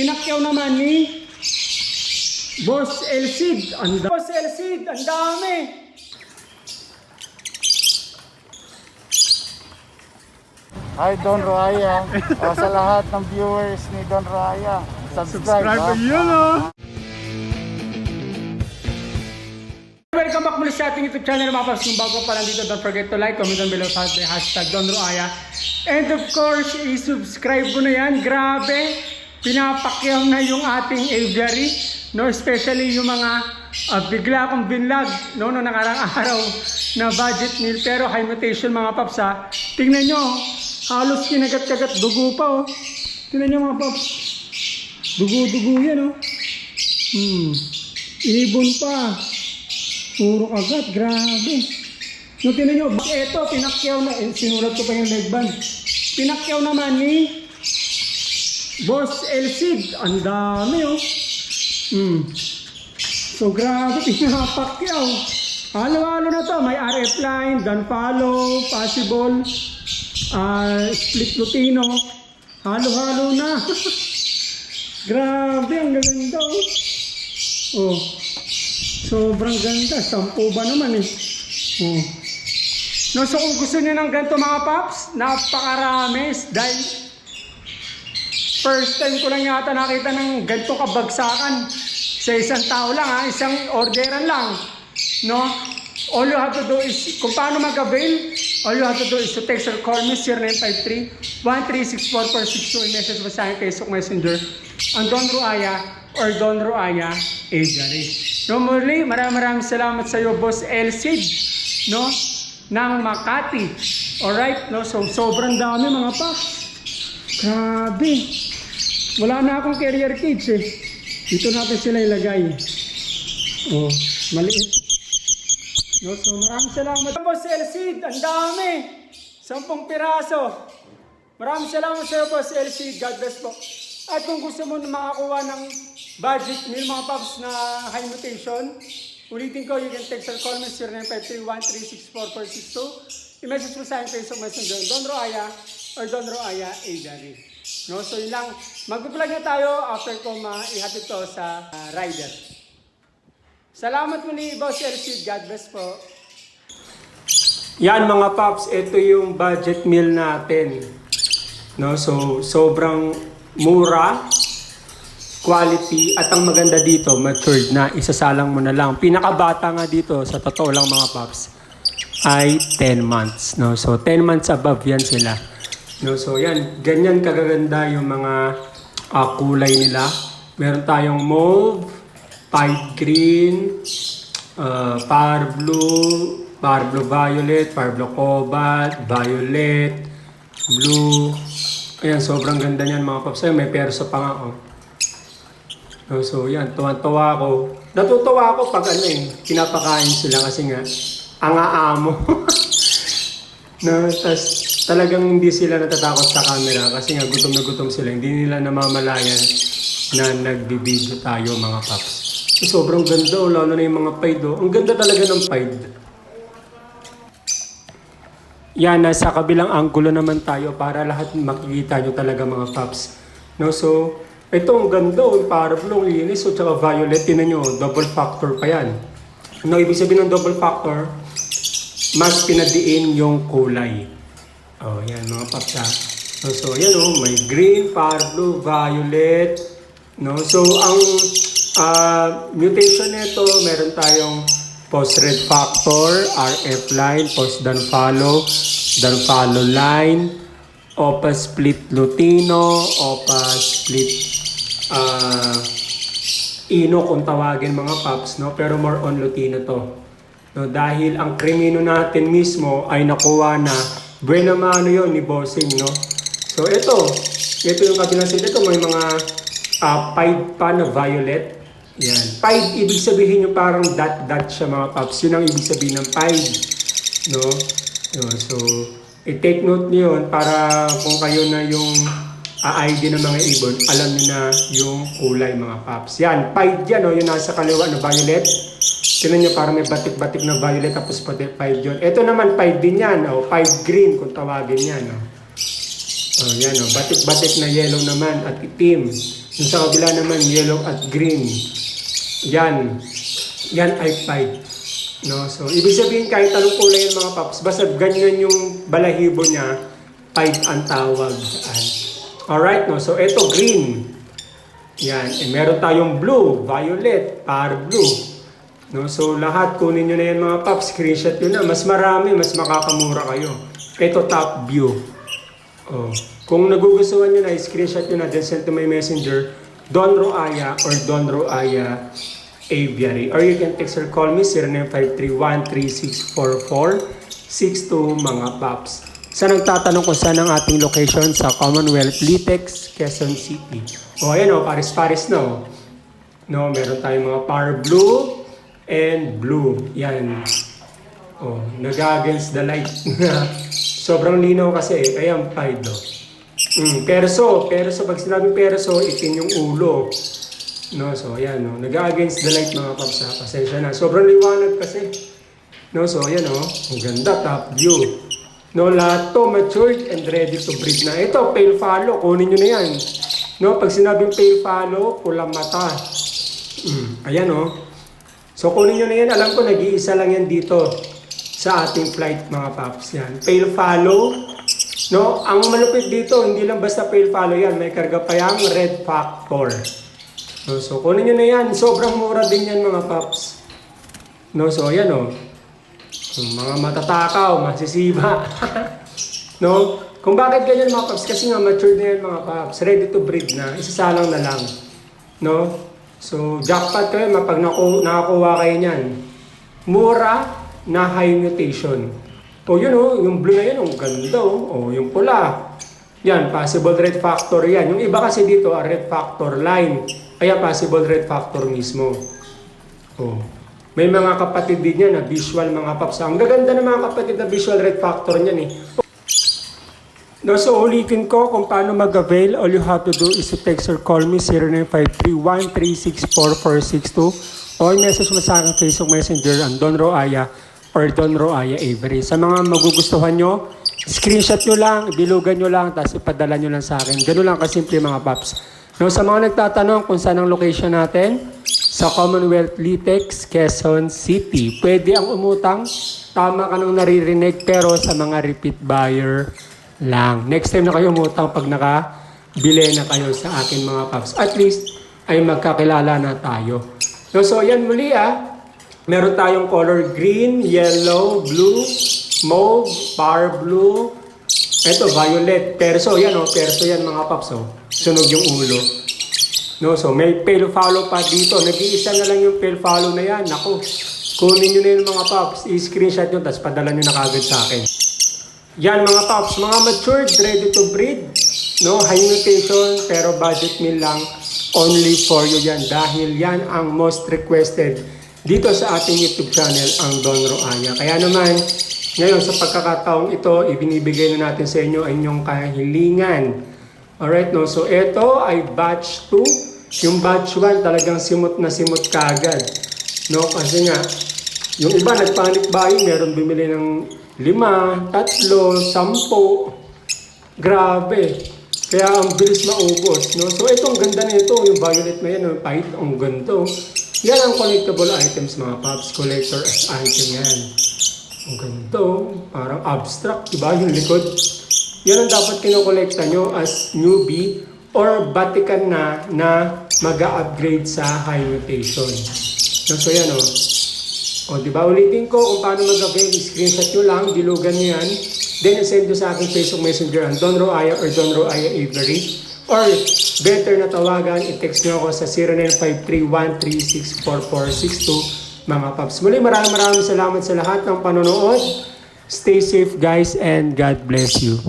pinakyaw naman ni Boss Elcid. Ang Boss Elcid, ang dami. Hi Don Raya. o, sa lahat ng viewers ni Don Raya, subscribe. ha? yun, oh. Welcome back muli sa ating YouTube channel mga paps. Kung bago pa lang dito, don't forget to like, comment down below sa hashtag Don Roaya. And of course, i-subscribe ko na yan. Grabe, pinapakyaw na yung ating aviary. No, especially yung mga ah, bigla akong binlag no, no nakarang araw na budget meal. Pero high mutation mga paps ha. Tingnan nyo, halos kinagat-kagat dugo pa oh. Tingnan nyo mga paps. Dugo-dugo yan oh. Hmm. Ibon pa. Puro kagat, grabe. No, tinan nyo, eto, pinakyaw na, eh, sinulat ko pa yung leg band. Pinakyaw naman ni Boss Elcid. Ang dami, oh. Hmm. So, grabe, pinapakyaw. Halo-halo na to. May RF line, dan follow, possible, ah, split lutino. Halo-halo na. grabe, ang ganda, oh. Oh. Sobrang ganda. Sampu ba naman eh. Oh. No, so kung gusto niyo ng ganito mga paps, napakarami dahil first time ko lang yata nakita ng ganito kabagsakan sa isang tao lang ha, isang orderan lang. No? All you have to do is, kung paano mag-avail, all you have to do is to text or call me 0953 1364462 i-message mo sa akin Sok Messenger ang Don Ruaya or Don Ruaya Agari. No, muli, maraming maraming salamat sa iyo, Boss Elcid, no, ng Makati. Alright, no, so sobrang dami mga paps. Grabe. Wala na akong carrier cage eh. Dito natin sila ilagay. Oh, maliit. No, so maraming salamat. Boss Elcid, ang dami. Sampung piraso. Maraming salamat sa iyo, Boss Elcid. God bless po. At kung gusto mo na makakuha ng budget meal, mga paps na high mutation, ulitin ko, you can text or call me 0953-1364462. I-message mo sa akin Facebook Messenger, Don Roaya or Don Roaya Agari. No, so yun lang. Mag-vlog na tayo after ko maihatid to sa ah, rider. Salamat muli, Boss Elcid. God bless po. Yan mga paps, ito yung budget meal natin. No, so sobrang mura, quality at ang maganda dito, matured na, isasalang mo na lang. Pinakabata nga dito, sa totoo lang mga paps, ay 10 months. No? So 10 months above yan sila. No? So yan, ganyan kagaganda yung mga ah, kulay nila. Meron tayong mauve, pipe green, uh, par blue, par blue violet, par blue cobalt, violet, blue. Ayan, sobrang ganda niyan mga paps. May perso pa nga oh. No, so yan, tuwan-tuwa ako. Natutuwa ako pag ano eh, pinapakain sila kasi nga, ang aamo. no, tas talagang hindi sila natatakot sa camera kasi nga gutom na gutom sila. Hindi nila namamalayan na nagbibideo tayo mga paps. So, sobrang ganda, oh, lalo na yung mga paid. Oh. Ang ganda talaga ng paid. Yan, nasa kabilang anggulo naman tayo para lahat makikita nyo talaga mga paps. No, so, ito ang ganda, oh, para blue, linis, o tsaka violet, tinan nyo, double factor pa yan. No, ibig sabihin ng double factor, mas pinadiin yung kulay. Oh, yan mga paps ha. No, so, yan oh, may green, par blue, violet. No, so ang ah, mutation nito, meron tayong post red factor, RF line, post dan follow, dan follow line, OPA split Lutino, OPA split ah Ino kung tawagin mga paps, no? Pero more on Lutino to. No, dahil ang krimino natin mismo ay nakuha na buena mano yon ni Bossing, no? So ito, ito yung kabilang side. Ito may mga uh, pied pa na violet. Yan. Pied, ibig sabihin yung parang dot-dot siya mga paps. Yun ang ibig sabihin ng pied. No? Yun, so, i-take note niyo yun para kung kayo na yung uh, ID ng mga ibon, alam niyo na yung kulay mga paps. Yan, pied yan, oh, yung nasa kaliwa na violet. Tignan niyo parang may batik-batik na violet tapos pati pied yun. Ito naman pied din yan, oh, pied green kung tawagin yan. Oh. Oh, yan oh, batik-batik na yellow naman at itim. Yung sa kabila naman, yellow at green. Yan. Yan ay pied. No? So, ibig sabihin kahit anong kulay yung mga paps, basta ganyan yung balahibo niya, pied ang tawag. Alright, no? So, ito green. Yan. Eh, meron tayong blue, violet, par blue. No? So, lahat kunin nyo na yan mga paps, screenshot nyo na. Mas marami, mas makakamura kayo. Ito top view. Oh. Kung nagugustuhan nyo na, screenshot nyo na, then send to my messenger, Don Roaya or Don Roaya Aviary. Or you can text or call me 0953-1364462 mga paps. Sa nagtatanong kung saan ang ating location sa Commonwealth Litex, Quezon City. O ayan o, paris-paris na o. No, meron tayong mga power blue and blue. Yan. Oh, nag-against the light. Sobrang linaw kasi eh. Kaya ang pied oh. Mm, perso, perso. Pag sinabing perso, itim yung ulo. No, so ayan no. Nag-against the light mga paps ha. Pasensya na. Sobrang liwanag kasi. No, so ayan oh. Ang ganda, top view. No, lahat to matured and ready to breed na. Ito, pale fallow. Kunin nyo na yan. No, pag sinabing pale fallow, pulang mata. Mm, ayan oh. So kunin nyo na yan. Alam ko nag-iisa lang yan dito sa ating flight mga paps. Yan. Pale follow. No, ang malupit dito, hindi lang basta pale follow yan. May karga pa yung red factor. No, so kunin nyo na yan. Sobrang mura din yan mga paps. No, so ayan oh. Yung mga matatakaw, masisiba. no? Kung bakit ganyan mga paps, kasi nga mature na yan mga paps. Ready to breed na. Isasalang na lang. No? So, jackpot kayo mapag naku, nakakuha kayo niyan. Mura na high mutation. O yun o, yung blue na yan, ang ganda o. O yung pula. Yan, possible red factor yan. Yung iba kasi dito, ah, red factor line. Kaya possible red factor mismo. Oh. May mga kapatid din yan na visual mga paps. Ang gaganda ng mga kapatid na visual red factor niyan eh. No, so ulitin ko kung paano mag-avail. All you have to do is to text or call me 0953-1364462 o i-message mo sa akin Facebook Messenger ang Don Roaya or Don Roaya Avery. Sa mga magugustuhan nyo, screenshot nyo lang, bilugan nyo lang, tapos ipadala nyo lang sa akin. Ganun lang kasimple mga paps. No, sa mga nagtatanong kung saan ang location natin, sa Commonwealth Litex, Quezon City. Pwede ang umutang, tama ka nung naririnig, pero sa mga repeat buyer lang. Next time na kayo umutang pag nakabili na kayo sa akin mga paps. At least ay magkakilala na tayo. No, so yan muli ah. Meron tayong color green, yellow, blue, mauve, power blue, eto violet, perso. Yan oh, perso yan mga paps oh. Sunog yung ulo. No, so may pale follow pa dito. Nag-iisa na lang yung pale follow na yan. Ako, kunin nyo na yung mga paps. I-screenshot nyo, tapos padala nyo na kagad sa akin. Yan mga paps, mga matured, ready to breed. No, high mutation, pero budget meal lang. Only for you yan. Dahil yan ang most requested dito sa ating YouTube channel, ang Don Roaya. Kaya naman, ngayon sa pagkakataong ito, ibinibigay na natin sa inyo ang inyong kahilingan. Alright, no? So, ito ay batch 2. Yung batch 1 talagang simot na simot kagad. No? Kasi nga, yung iba nagpanic buying, meron bumili ng lima, tatlo, sampo. Grabe. Kaya ang bilis maubos. No? So, itong ganda nito, yung violet na yan, yung white, ang ganda. oh. Yan ang collectible items, mga paps. Collector item yan. Ang ganda. oh. Parang abstract, diba? Yung likod. Yan ang dapat kinokolekta nyo as newbie or batikan na na mag upgrade sa high mutation. So, so yan o. O, di ba? Ulitin ko kung paano mag-avail. Screenshot nyo lang, dilugan nyo yan. Then, send nyo sa aking Facebook Messenger ang Don Roaya or Don Roaya Avery. Or, better na tawagan, i-text nyo ako sa 0953-1364462 mga paps. Muli, maraming maraming salamat sa lahat ng panonood. Stay safe guys and God bless you.